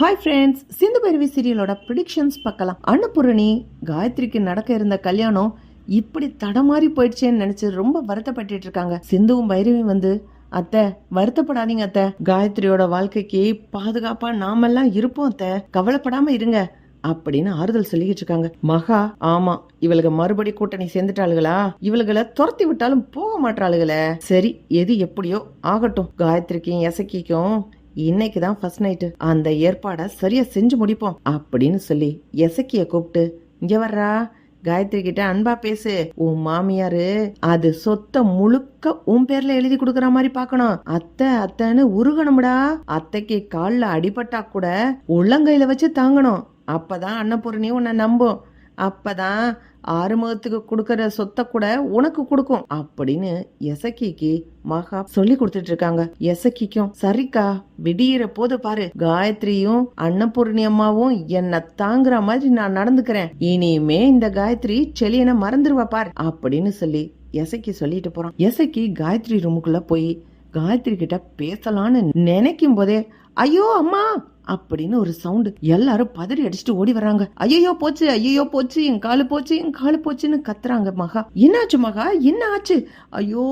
Hi friends Sindhu Bhairavi சீரியலோட predictions பார்க்கலாம். அன்னபூரணி காயத்ரிக்கு நடக்க இருந்த கல்யாணம் இப்படி தடமாறி போயிடுச்சேன்னு நினைச்சு ரொம்ப வருத்தப்பட்டுட்டு இருக்காங்க. சிந்துவும் பைரவியும் வந்து அத்தை வருத்தப்படாதீங்க அத்தை. காயத்ரியோட வாழ்க்கைக்கு பாதுகாப்பா நாமெல்லாம் இருப்போம் அத்தை. கவலைப்படாம இருங்க. அப்படின்னு ஆறுதல் சொல்லிக்கிட்டு இருக்காங்க. மகா ஆமா இவளுக்கு மறுபடி கூட்டணி சேர்ந்துட்டாளுகளா? இவளுகளை துரத்தி விட்டாலும் போக மாட்டாளுகளே. சரி எது எப்படியோ ஆகட்டும். காயத்ரிக்கும் எசக்கிக்கும் இன்னைக்கு தான் ஃபர்ஸ்ட் நைட்டு அந்த ஏற்பாடை சரியா செஞ்சு முடிப்போம் அப்படின்னு சொல்லி எசக்கிய கூப்பிட்டு இங்க வர்றா காயத்ரி கிட்ட அன்பா பேசு. உன் மாமியாரு அது சொத்தை முழுக்க உன் பேர்ல எழுதி கொடுக்கற மாதிரி பார்க்கணும். அத்தை அத்தைன்னு உருகணும்டா. அத்தைக்கு கால்ல அடிபட்டா கூட உள்ளங்கையில வச்சு தாங்கணும். அப்பதான் அன்னபூரணி உன்னை நம்பும். அப்பதான் ஆறுமுகத்துக்கு கொடுக்கற சொத்தை கூட உனக்கு கொடுக்கும் அப்படின்னு எசக்கிக்கு மகா சொல்லி கொடுத்துட்டு இருக்காங்க எசக்கிக்கும் சரிக்கா விடியிற போது பாரு. காயத்ரியும் அன்னபூர்ணி அம்மாவும் என்ன தாங்குற மாதிரி நான் நடந்துக்கிறேன். இனிமே இந்த காயத்ரி செலியனை மறந்துருவா பாரு அப்படின்னு சொல்லி எசக்கி சொல்லிட்டு போறான். எசக்கி காயத்ரி ரூமுக்குள்ள போய் காயத்ரி கிட்ட பேசலான்னு நினைக்கும் போதே ஐயோ அம்மா! அப்படின்னு ஒரு சவுண்டு எல்லாரும் பதறி அடிச்சுட்டு ஓடி வராங்க ஐயோ போச்சு ஐயோ போச்சு என் காலு போச்சு என் காலு போச்சுன்னு கத்துறாங்க மகா. என்னாச்சு மகா? என்ன ஆச்சு? ஐயோ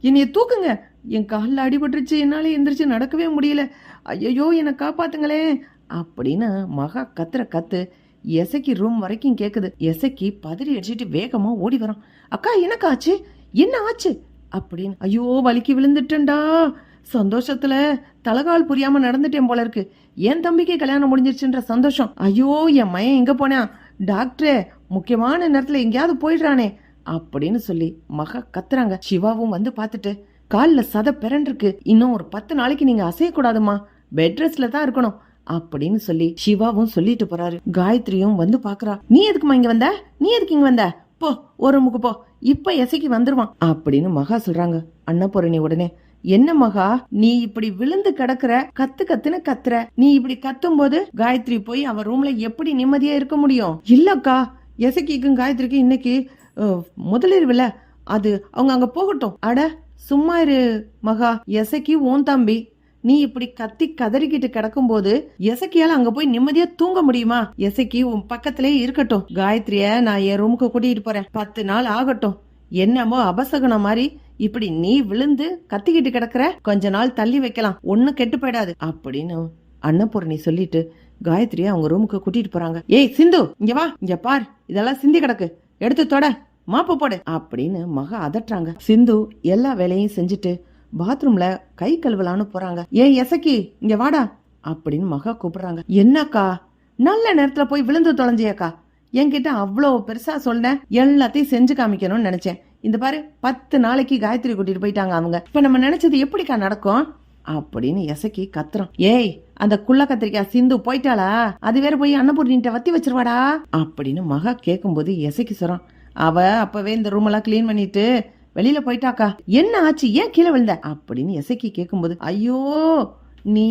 என்னைய தூக்குங்க. என் காலில் அடிபட்டுருச்சு என்னால எந்திரிச்சு நடக்கவே முடியல. ஐயோ என்னை காப்பாத்துங்களேன் அப்படின்னு மகா கத்துற கத்து எசைக்கு ரூம் வரைக்கும் கேட்குது எசக்கி பதறி அடிச்சிட்டு வேகமாக ஓடி வரான். அக்கா எனக்கு ஆச்சு? என்ன ஆச்சு? அப்படின்னு ஐயோ வலிக்கு விழுந்துட்டேன்டா. சந்தோஷத்துல தலகால் புரியாம நடந்துட்டேன் போல இருக்கு. என் தம்பிக்கு கல்யாணம் முடிஞ்சிருச்சுன்ற சந்தோஷம். ஐயோ என் மயன் எங்க போனான் டாக்டரே முக்கியமான நேரத்துல எங்கேயாவது போயிடுறானே அப்படின்னு சொல்லி மகா கத்துறாங்க. சிவாவும் வந்து பார்த்துட்டு காலில் சத பிறண்டிருக்கு இன்னும் ஒரு பத்து நாளைக்கு நீங்க அசையக்கூடாதுமா. பெட் ரெஸ்ட்ல தான் இருக்கணும் அப்படின்னு சொல்லி சிவாவும் சொல்லிட்டு போறாரு. காயத்ரியும் வந்து பாக்குறா நீ எதுக்குமா இங்க வந்த? நீ எதுக்கு இங்க வந்த? போ ஒரு முக்கு போ. இப்ப எசைக்கு வந்துருவான் அப்படின்னு மகா சொல்றாங்க. அன்னபூரணி உடனே என்ன மகா நீ இப்படி விழுந்து கிடக்குற கத்து கத்துன்னு கத்துற. நீ இப்படி கத்தும் போது காயத்ரி போய் அவன் ரூம்ல எப்படி நிம்மதியா இருக்க முடியும்? இல்லக்கா எசக்கிக்கும் காயத்ரிக்கும் இன்னைக்கு அஹ், முதலிரவுல அது அவங்க அங்க போகட்டும். அட சும்மா இரு மகா எசக்கி ஓன் தம்பி. நீ இப்படி கத்தி கதறிக்கிட்டு கிடக்கும்போது எசக்கியால அங்க போய் நிம்மதியா தூங்க முடியுமா? எசக்கி உன் பக்கத்திலே இருக்கட்டும். காயத்ரிய நான் என் ரூமுக்கு கூட்டிட்டு போறேன். பத்து நாள் ஆகட்டும். என்னமோ அபசகுணம் மாதிரி இப்படி நீ விழுந்து கத்திக்கிட்டு கிடக்குற கொஞ்ச நாள் தள்ளி வைக்கலாம் ஒன்னும் கெட்டு போயிடாது அப்படின்னு அன்னபூரணி சொல்லிட்டு காயத்ரியை அவங்க ரூமுக்கு கூட்டிட்டு போறாங்க. ஏய் சிந்து இங்க வா இங்க பார் இதெல்லாம் சிந்தி கிடக்கு எடுத்து தொட மாப்பு போடு அப்படின்னு மக அதட்டுறாங்க. சிந்து எல்லா வேலையும் செஞ்சுட்டு பாத்ரூம்ல கை கழுவலான்னு போறாங்க. ஏன் எசக்கி இங்க வாடா அப்படின்னு மகா கூப்பிடுறாங்க. என்னக்கா நல்ல நேரத்துல போய் விழுந்து தொலைஞ்சியக்கா? என்கிட்ட அவ்வளோ பெருசா சொன்னேன் எல்லாத்தையும் செஞ்சு காமிக்கணும்னு நினைச்சேன். இந்த பாரு பத்து நாளைக்கு காயத்ரி கூட்டிட்டு போயிட்டாங்க அவங்க. இப்ப நம்ம நினைச்சது எப்படிக்கா நடக்கும்? அப்படின்னு எசக்கி கத்துறோம் ஏய் அந்த குள்ள கத்திரிக்காய் சிந்து போயிட்டாளா? அது வேற போய் அன்னபூர்ணிட்ட வத்தி வச்சிருவாடா? அப்படின்னு மகா கேட்கும்போது எசக்கி சொல்றான். அவ அப்பவே இந்த ரூம் எல்லாம் கிளீன் பண்ணிட்டு வெளியில போயிட்டாக்கா. என்ன ஆச்சு? ஏன் கீழே விழுந்த? அப்படின்னு எசக்கி கேட்கும்போது ஐயோ நீ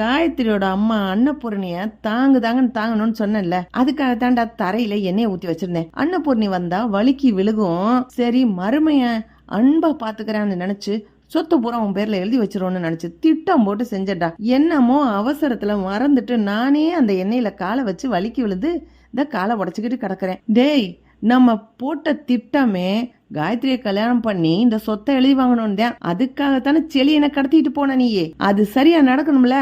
காயத்ரியோட அம்மா அன்னபூர்ணிய தாங்கு தாங்கன்னு தாங்கணும்னு சொன்னேன்ல அதுக்காக தாண்டா தரையில எண்ணெயை ஊத்தி வச்சிருந்தேன். அன்னபூர்ணி வந்தா வலிக்கு விழுகும். சரி மருமைய அன்பா பாத்துக்கிறான்னு நினைச்சு சொத்து பூரா உன் பேர்ல எழுதி வச்சிருவோம்னு நினைச்சு திட்டம் போட்டு செஞ்சடா என்னமோ அவசரத்துல மறந்துட்டு நானே அந்த எண்ணெயில காலை வச்சு வலிக்கு விழுது இந்த காலை உடச்சுக்கிட்டு கிடக்குறேன். டேய் நம்ம போட்ட திட்டமே காயத்ரியை கல்யாணம் பண்ணி இந்த சொத்தை எழுதி வாங்கணும்னு தான் அதுக்காகத்தானே செளியனை கடத்திட்டு போன நீயே. அது சரியா நடக்கணும்ல?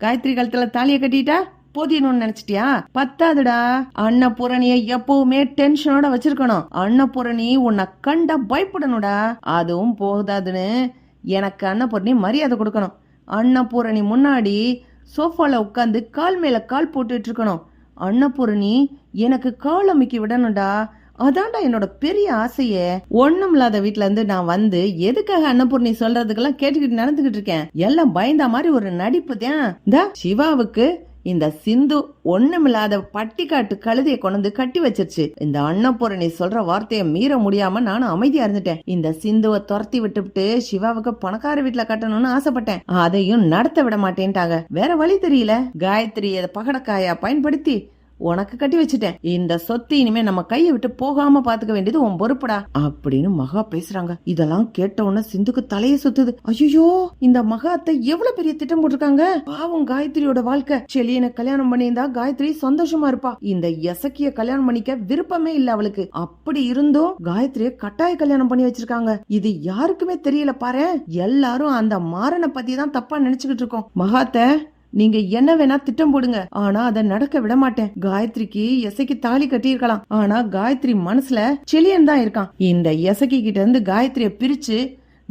காயத்ரி கழுத்துல தாலியை கட்டிட்டா போதியணும்னு நினைச்சிட்டியா? பத்தாதுடா. அன்னபூரணிய எப்பவுமே டென்ஷனோட வச்சிருக்கணும். அன்னபூரணி உன்னை கண்டா பயப்படணும்டா. அதுவும் போதாதுன்னு எனக்கு அன்னபூரணி மரியாதை கொடுக்கணும். அன்னபூரணி முன்னாடி சோஃபால உட்காந்து கால் மேல கால் போட்டுட்டு இருக்கணும். அன்னபூரணி எனக்கு கால் அமைக்கி விடணும்டா. அதான்டா என்னோட பெரிய ஆசையே. ஒண்ணும் இல்லாத வீட்டுல இருந்து நான் வந்து எதுக்காக அன்னபூர்ணி சொல்றதுக்கெல்லாம் கேட்டுக்கிட்டு நடந்துகிட்டு இருக்கேன்? எல்லாம் பயந்த மாதிரி ஒரு நடிப்பு தான். சிவாவுக்கு இந்த சிந்து ஒண்ணுமில்லாத பட்டிக்காட்டு கழுதையை கொண்டு வந்து கட்டி வச்சிருச்சு. இந்த அன்னபூரணி சொல்ற வார்த்தையை மீற முடியாம நானும் அமைதியா இருந்துட்டேன். இந்த சிந்துவை துரத்தி விட்டுவிட்டு சிவாவுக்கு பணக்கார வீட்டுல கட்டணும்னு ஆசைப்பட்டேன். அதையும் நடத்த விட மாட்டேன்ட்டாங்க. வேற வழி தெரியல. காயத்ரி அதை பகடக்காயா பயன்படுத்தி உனக்கு கட்டி வச்சுட்டேன். இந்த சொத்து இனிமே நம்ம கையை விட்டு போகாம பாத்துக்க வேண்டியது உன் பொறுப்புடா. அப்படின்னு மகா பேசுறாங்க. இதெல்லாம் கேட்ட உடனே சிந்துக்கு தலையை சுத்துது. ஐயோ இந்த மகா அத்தை எவ்வளவு பெரிய திட்டம் போட்டிருக்காங்க? பாவம் காயத்ரியோட வாழ்க்கை. செலியனை கல்யாணம் பண்ணியிருந்தா காயத்ரி சந்தோஷமா இருப்பா. இந்த எசக்கிய கல்யாணம் பண்ணிக்க விருப்பமே இல்ல அவளுக்கு. அப்படி இருந்தும் காயத்ரிய கட்டாய கல்யாணம் பண்ணி வச்சிருக்காங்க. இது யாருக்குமே தெரியல பாரு எல்லாரும் அந்த மாறனை பத்தி தான் தப்பா நினைச்சுக்கிட்டு இருக்கோம். மகாத்த நீங்க என்ன வேணா திட்டம் போடுங்க. ஆனா அதை நடக்க விட மாட்டேன். காயத்ரிக்கு எசைக்கு தாலி கட்டியிருக்கலாம். ஆனா காயத்ரி மனசுல செலியன் தான் இருக்கான். இந்த எசைக்கு கிட்ட இருந்து காயத்ரிய பிரிச்சு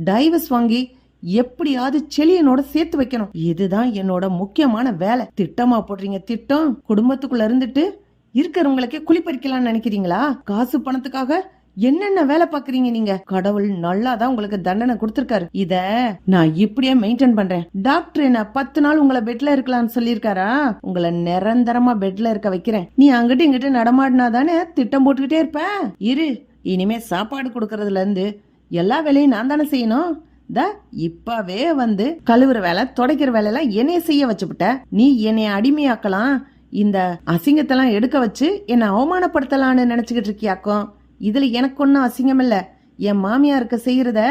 டைவர்ஸ் வாங்கி எப்படியாவது செலியனோட சேர்த்து வைக்கணும். இதுதான் என்னோட முக்கியமான வேலை. திட்டமா போடுறீங்க. திட்டம் குடும்பத்துக்குள்ள இருந்துட்டு இருக்கிறவங்களுக்கே குளிப்பறிக்கலாம்னு நினைக்கிறீங்களா? காசு பணத்துக்காக என்னென்ன வேலை பாக்குறீங்க நீங்க? கடவுள் நல்லா தான் உங்களுக்கு தண்டனை கொடுத்திருக்காரு. இத நான் இப்படியே மெயின்டைன் பண்றேன். டாக்டர் என்ன பத்து நாள் உங்களை பெட்ல இருக்கலாம்னு சொல்லியிருக்காரா? உங்களை நிரந்தரமா பெட்ல இருக்க வைக்கிறேன். நீ அங்கிட்டு இங்கிட்டு நடமாடினா தானே திட்டம் போட்டுக்கிட்டே இருப்ப? இரு இனிமே சாப்பாடு கொடுக்கறதுல இருந்து எல்லா வேலையும் நான் தானே செய்யணும். தா இப்பவே வந்து கழுவுற வேலை துடைக்கிற வேலையெல்லாம் என்னைய செய்ய வச்சுவிட்ட நீ என்னைய அடிமையாக்கலாம். இந்த அசிங்கத்தெல்லாம் எடுக்க வச்சு என்னை அவமானப்படுத்தலான்னு நினைச்சுக்கிட்டு இருக்கியாக்கும். இதுல எனக்கு ஒன்றும் அசிங்கம் இல்லை. என் மாமியாருக்கு செய்யறத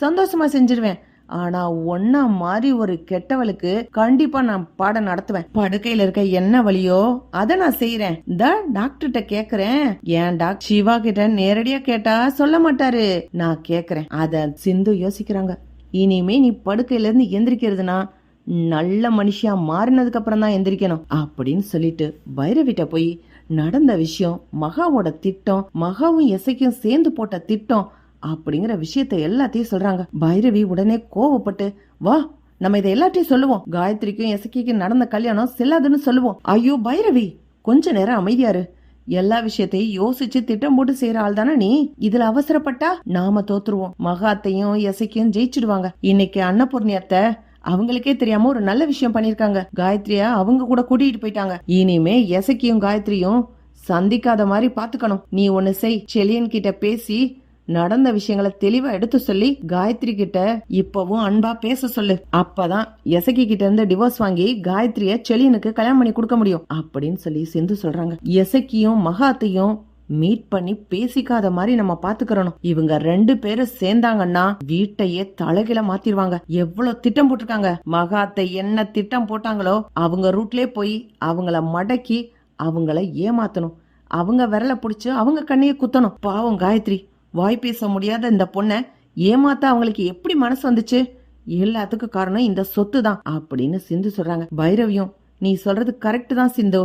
சந்தோஷமா செஞ்சிருவேன். ஆனா ஒன்னா மாதிரி ஒரு கெட்டவளுக்கு கண்டிப்பா நான் பாடம் நடத்துவேன். படுக்கையில இருக்க என்ன வழியோ அதை நான் செய்யறேன் இந்த டாக்டர்கிட்ட கேக்குறேன். ஏன் டாக்டர் சிவா கிட்ட நேரடியா கேட்டா சொல்ல மாட்டாரு. நான் கேக்குறேன். அத சிந்து யோசிக்கிறாங்க. இனிமே நீ படுக்கையில இருந்து எந்திரிக்கிறதுனா நல்ல மனுஷியா மாறினதுக்கு அப்புறம் தான் எந்திரிக்கணும். அப்படின்னு சொல்லிட்டு பைரவிட்ட போய் நடந்த விஷயம் மகாவோட திட்டம் மகாவும் எசைக்கும் சேர்ந்து போட்ட திட்டம் அப்படிங்கிற விஷயத்த எல்லாத்தையும் சொல்றாங்க. பைரவி உடனே கோவப்பட்டு வா நம்ம இதை எல்லாத்தையும் சொல்லுவோம். காயத்ரிக்கும் எசக்கிக்கும் நடந்த கல்யாணம் செல்லாதுன்னு சொல்லுவோம். ஐயோ பைரவி கொஞ்ச நேரம் அமைதியாரு எல்லா விஷயத்தையும் யோசிச்சு திட்டம் போட்டு செய்யற ஆள் தானே நீ? இதுல அவசரப்பட்டா நாம தோத்துருவோம். மகாத்தையும் எசைக்கும் ஜெயிச்சிடுவாங்க. இன்னைக்கு அன்னபூர்ணி அத்தை அவங்களுக்கே தெரியாம ஒரு நல்ல விஷயம் பண்ணிருக்காங்க காயத்ரியா அவங்க கூட கூட்டிட்டு போயிட்டாங்க. இனிமே எசக்கியும் காயத்ரியும் சந்திக்காத மாதிரி பாத்துக்கணும். நீ ஒண்ணு செய். செலியன் கிட்ட பேசி நடந்த விஷயங்களை தெளிவா எடுத்து சொல்லி காயத்ரி கிட்ட இப்பவும் அன்பா பேச சொல்லு. அப்பதான் எசகி கிட்ட இருந்து டிவோர்ஸ் வாங்கி காயத்ரிய செலியனுக்கு கல்யாணம் பண்ணி கொடுக்க முடியும். அப்படின்னு சொல்லி சிந்து சொல்றாங்க. எசக்கியும் மகாத்தையும் மீட் பண்ணி பேசிக்காத மாதிரி நம்ம பாத்துக்கிறணும். இவங்க ரெண்டு பேரும் சேர்ந்தாங்கன்னா வீட்டையே தலைகில மாத்திருவாங்க. எவ்வளவு திட்டம் போட்டிருக்காங்க? மகாத்தை என்ன திட்டம் போட்டாங்களோ அவங்க ரூட்லயே போய் அவங்கள மடக்கி அவங்கள ஏமாத்தணும். அவங்க விரல பிடிச்சு அவங்க கண்ணைய குத்தணும். பாவம் காயத்ரி வாய் பேச முடியாத இந்த பொண்ண ஏமாத்த அவங்களுக்கு எப்படி மனசு வந்துச்சு? எல்லாத்துக்கும் காரணம் இந்த சொத்து தான் அப்படின்னு சிந்து சொல்றாங்க. பைரவியும் நீ சொல்றது கரெக்ட் தான் சிந்து.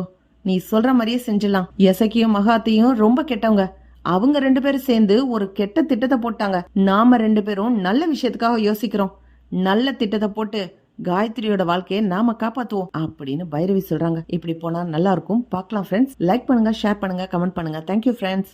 நீ சொல்ற மாதிரியே செஞ்சிடலாம். எசக்கியும் மகாத்தையும் ரொம்ப கெட்டவங்க. அவங்க ரெண்டு பேரும் சேர்ந்து ஒரு கெட்ட திட்டத்தை போட்டாங்க. நாம ரெண்டு பேரும் நல்ல விஷயத்துக்காக யோசிக்கிறோம். நல்ல திட்டத்தை போட்டு காயத்ரியோட வாழ்க்கையை நாம காப்பாத்துவோம் அப்படின்னு பைரவி சொல்றாங்க. இப்படி போனா நல்லா இருக்கும். பார்க்கலாம் ஃப்ரெண்ட்ஸ் லைக் பண்ணுங்க ஷேர் பண்ணுங்க கமெண்ட் பண்ணுங்க. Thank you friends